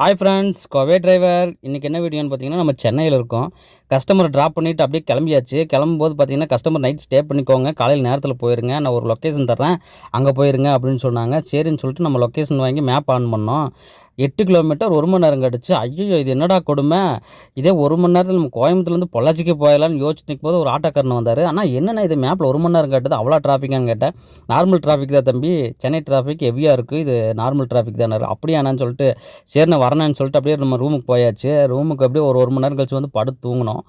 Hi friends கோவே driver இன்றைக்கி என்ன வீடியோன்னு பார்த்தீங்கன்னா நம்ம சென்னையில் இருக்கோம். கஸ்டமரை ட்ராப் பண்ணிவிட்டு அப்படியே கிளம்பியாச்சு. கிளம்பும்போது பார்த்தீங்கன்னா கஸ்டமர் நைட் ஸ்டே பண்ணிக்கோங்க. காலையில் நேரத்தில் போயிருங்க. நான் ஒரு லொக்கேஷன் தரேன் அங்கே போயிருங்க அப்படின்னு சொன்னாங்க. சரின்னு சொல்லிட்டு நம்ம லொக்கேஷன் வாங்கி மேப் ஆன் பண்ணோம். எட்டு கிலோமீட்டர் ஒரு மணி நேரம் கிடச்சி ஐயோ இது என்னடா கொடுமை? இதே ஒரு மணி நேரத்தில் நம்ம கோயம்புத்தூர்லேருந்து பொள்ளாச்சிக்கு போயிடலான்னு யோசிச்சு நிற்கும் போது ஒரு ஆட்டோக்காரன் வந்தார். ஆனால் என்னென்ன இது மேப்பில் ஒரு மணி நேரம் கட்டுது? அவ்வளோ டிராஃபிக்கான்னு கேட்டேன். நார்மல் டிராஃபிக் தான் தம்பி. சென்னை டிராஃபிக் ஹெவியாக இருக்குது இது நார்மல் டிராஃபிக் தானே. அப்படியானான்னு சொல்லிட்டு சரி நான் சொல்லிட்டு அப்படியே நம்ம ரூமுக்கு போயாச்சு. ரூமுக்கு அப்படியே ஒரு ஒரு மணி நேரம் கழிச்சு வந்து படுத்து தூங்கினோம்.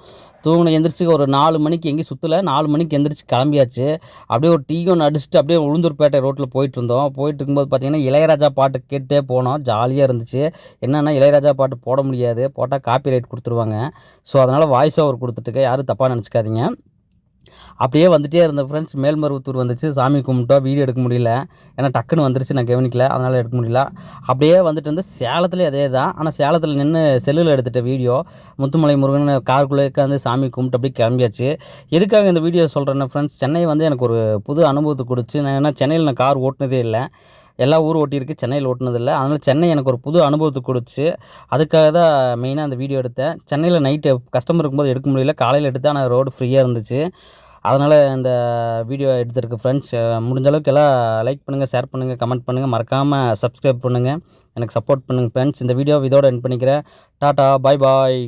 தூங்கின எந்திரிச்சு ஒரு நாலு மணிக்கு எங்கேயும் சுற்றலை நாலு மணிக்கு எந்திரிச்சு கிளம்பியாச்சு. அப்படியே ஒரு டீ ஒன்று அடிச்சுட்டு அப்படியே உளுந்தூர்பேட்டை ரோட்டில் போயிட்டு இருந்தோம். போயிட்டு இருக்கும்போது பார்த்தீங்கன்னா இளையராஜா பாட்டு கேட்டே போனோம். ஜாலியாக இருந்துச்சு என்னென்னா இளையராஜா பாட்டு போட முடியாது. போட்டால் காப்பி ரைட் கொடுத்துருவாங்க. ஸோ அதனால் வாய்ஸ் ஓவர் கொடுத்துட்டுக்க யாரும் தப்பாக நினச்சிக்காதீங்க. அப்படியே வந்துட்டே இருந்த ஃப்ரெண்ட்ஸ் மேல்மருவத்தூர் வந்துச்சு. சாமி கும்பிட்டோம். வீடியோ எடுக்க முடியல. ஏன்னா டக்குன்னு வந்துருச்சு. நான் கவனிக்கல. அதனால் எடுக்க முடியல. அப்படியே வந்துட்டு வந்து சேலத்துலேயே அதே தான் ஆனால் சேலத்தில் நின்று செல்லில் எடுத்துகிட்ட வீடியோ முத்துமலை முருகன் காருக்குள்ளே உட்காந்து சாமி கும்பிட்டு அப்படியே கிளம்பியாச்சு. எதுக்காக இந்த வீடியோ சொல்கிறேன்னா ஃப்ரெண்ட்ஸ் சென்னை வந்து எனக்கு ஒரு புது அனுபவத்தை கொடுத்து நான் ஏன்னா சென்னையில் நான் கார் ஓட்டினதே இல்லை. எல்லா ஊர் ஓட்டியிருக்கு சென்னையில் ஓட்டினதில்லை அதனால் சென்னை எனக்கு ஒரு புது அனுபவத்தை கொடுத்து அதுக்காக தான் மெயினாக அந்த வீடியோ எடுத்தேன். சென்னையில் நைட்டு கஸ்டமர் இருக்கும்போது எடுக்க முடியல. காலையில் எடுத்தால் ஆனால் ரோடு ஃப்ரீயாக இருந்துச்சு. அதனால் இந்த வீடியோ எடுத்திருக்கு ஃப்ரெண்ட்ஸ் முடிஞ்ச அளவுக்கு எல்லாம் லைக் பண்ணுங்கள் ஷேர் பண்ணுங்கள் கமெண்ட் பண்ணுங்கள் மறக்காமல் சப்ஸ்கிரைப் பண்ணுங்கள் எனக்கு சப்போர்ட் பண்ணுங்கள் ஃப்ரெண்ட்ஸ் இந்த வீடியோ இதோட என் பண்ணிக்கிறேன். டாட்டா பாய் பாய்